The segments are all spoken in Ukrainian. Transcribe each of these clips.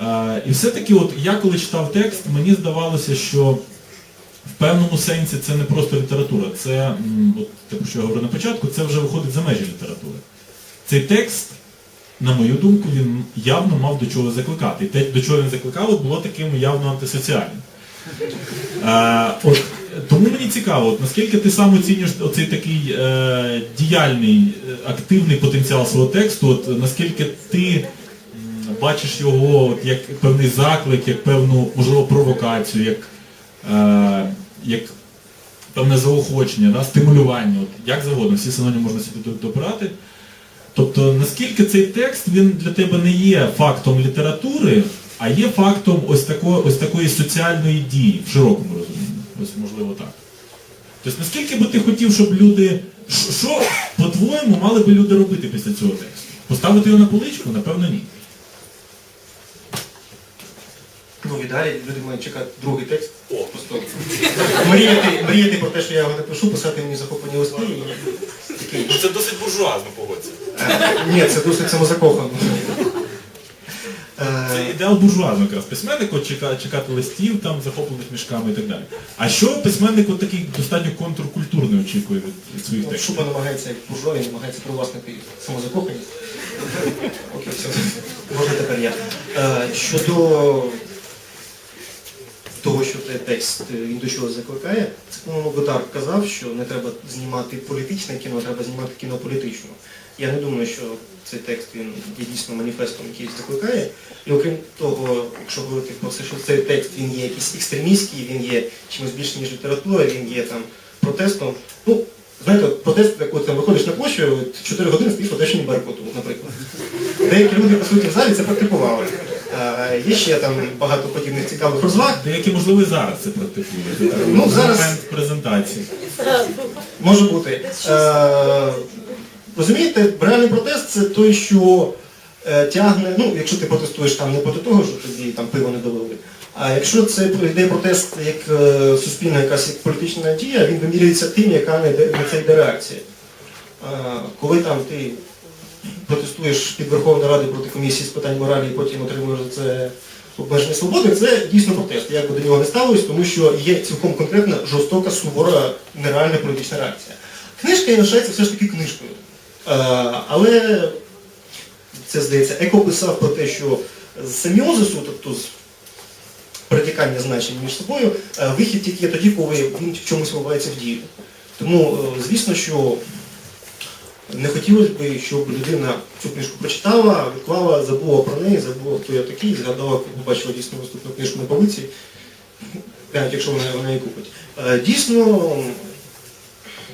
Е, І все-таки, от я коли читав текст, мені здавалося, що в певному сенсі це не просто література, це, от те, що я говорив на початку, це вже виходить за межі літератури. Цей текст, на мою думку, він явно мав до чого закликати. І те, до чого він закликав, було таким явно антисоціальним. Е, от, тому мені цікаво, от, наскільки ти сам оцінюєш оцей такий е, діяльний, е, активний потенціал свого тексту, от, наскільки ти бачиш його от, як певний заклик, як певну, можливо, провокацію, як, е, як певне заохочення, да, стимулювання, от, як завгодно, всі синоніми можна собі до- добирати. Тобто, наскільки цей текст він для тебе не є фактом літератури, а є фактом ось, тако, ось такої соціальної дії в широкому розумінні. Ось можливо так. Тобто, наскільки би ти хотів, щоб люди. Що, по-твоєму, мали би люди робити після цього тексту? Поставити його на поличку? Напевно, ні. Ну і далі люди мають чекати другий текст. О, просто мріяти, мріяти про те, що я його напишу, писати мені захоплені листи і такий. Ну це досить буржуазно погодься. Е, Ні, це досить самозакохано. Це Е, ідеал буржуазного якраз. Письменник чека- чекати листів, там, захоплених мішками і так далі. А що письменник от такий достатньо контркультурний очікує від, від своїх От текстів? Шупа намагається, як буржуа, він намагається привласнити самозакоханість. Окей, все. Можна тепер я. Е, Щодо того, що текст е, він до чого закликає, це, по-моєму, Годар казав, що не треба знімати політичне кіно, треба знімати кіно політично. Я не думаю, що цей текст він є дійсно маніфестом, який закликає. І окрім того, якщо говорити про це, що цей текст він є якийсь екстремістський, він є чимось більше, ніж література, він є там протестом. Ну, знаєте, протест, як от там виходиш на площу, от 4 години стоїш в оточенні Беркуту, наприклад. Деякі люди, по суті, в залі це практикували. А, є ще там багато подібних цікавих розваг. Деякі, можливо, і зараз це практикують. Ну, зараз- момент презентації. Може бути. Е, розумієте, реальний протест це той, що е, тягне, ну, якщо ти протестуєш там не проти того, що тобі там пиво не довели. А якщо це йде протест як е, суспільна якась як політична дія, він вимірюється тим, яка не йде- на це йде реакція. Е, коли там ти протестуєш під Верховною Радою проти комісії з питань моралі і потім отримуєш це обмеження свободи, це дійсно протест. Як би до нього не ставилось, тому що є цілком конкретна жорстока, сувора, нереальна політична реакція. Книжка лишається все ж таки книжкою. Але це здається, Еко писав про те, що з семіозису, тобто з перетікання значень між собою, е, вихід тільки є тоді, коли він в чомусь вливається в дію. Тому, е, звісно, що не хотілося б, щоб людина цю книжку прочитала, відклала, забула про неї, забула, хто я такий, згадала, побачила дійсно наступну книжку на полиці, навіть якщо вона, вона її купить. Е, Дійсно,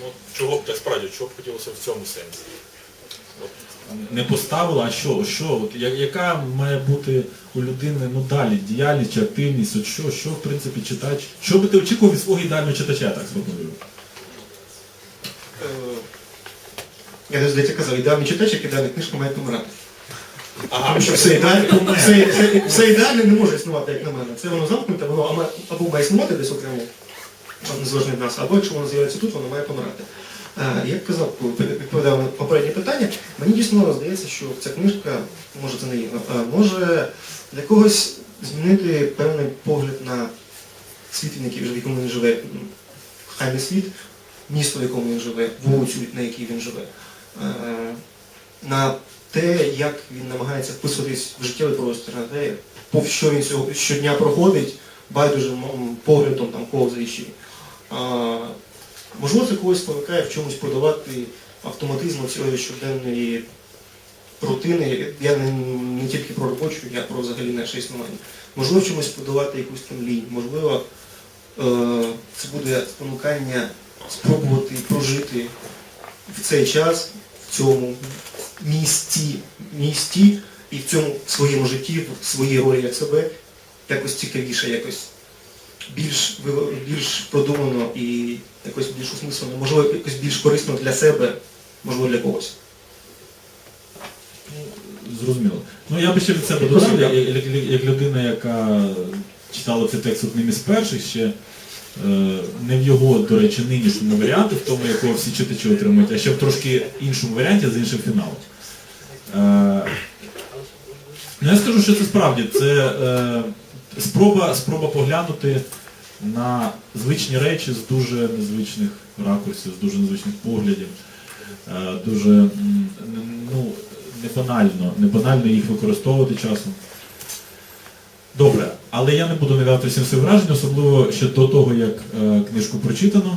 Ну, чого б так справді, чого б хотілося в цьому сенсі? Не поставила, а що? що? От, я- яка має бути у людини ну, далі діяльність чи активність? От що, що, в принципі, читач? Що би ти очікував від свого ідеального читача, я так сформулюю? Я не здається казав, ідеальний читач, як ідеальна книжка має помирати. Тому що все ідеальне, все, все, все ідеальне не може існувати, як на мене. Це воно замкнуте, воно або має існувати десь окремо, незалежно від нас, або якщо воно з'являється тут, воно має помирати. Е, Як казав, відповідав на попереднє питання, мені дійсно здається, що ця книжка, може це не є, е, може для когось змінити певний погляд на світ, в якому він живе. Хай не світ, місто, в якому він живе, вулицю, на якій він живе. Е, На те, як він намагається вписуватись в життєвий простір, на те, пов- що він цього- щодня проходить, байдужим поглядом там повзаючи. А, Можливо, це когось спонукає в чомусь подолати автоматизм цієї щоденної рутини. Я не, не тільки про робочу, я про взагалі наше існування. Можливо, в чомусь подолати якусь там лінь, можливо, е, це буде спонукання спробувати прожити в цей час, цьому місті, місті і в цьому своєму житті, в своїй ролі як себе, якось цікавіше, якось більш, більш продумано і якось більш осмислено, можливо, якось більш корисно для себе, можливо, для когось. Зрозуміло. Ну я би ще від себе додав, як, як, як- як людина, яка читала цей текст одним із перших, ще не в його, до речі, нинішньому варіанті, в тому, якого всі читачі отримують, а ще в трошки іншому варіанті з іншим фіналом. Е, Ну, я скажу, що це справді це е, спроба, спроба поглянути на звичні речі з дуже незвичних ракурсів, з дуже незвичних поглядів, е, дуже ну, не банально, не банально їх використовувати часом. Добре, але я не буду надавати всім все враження, особливо ще до того, як е, книжку прочитано.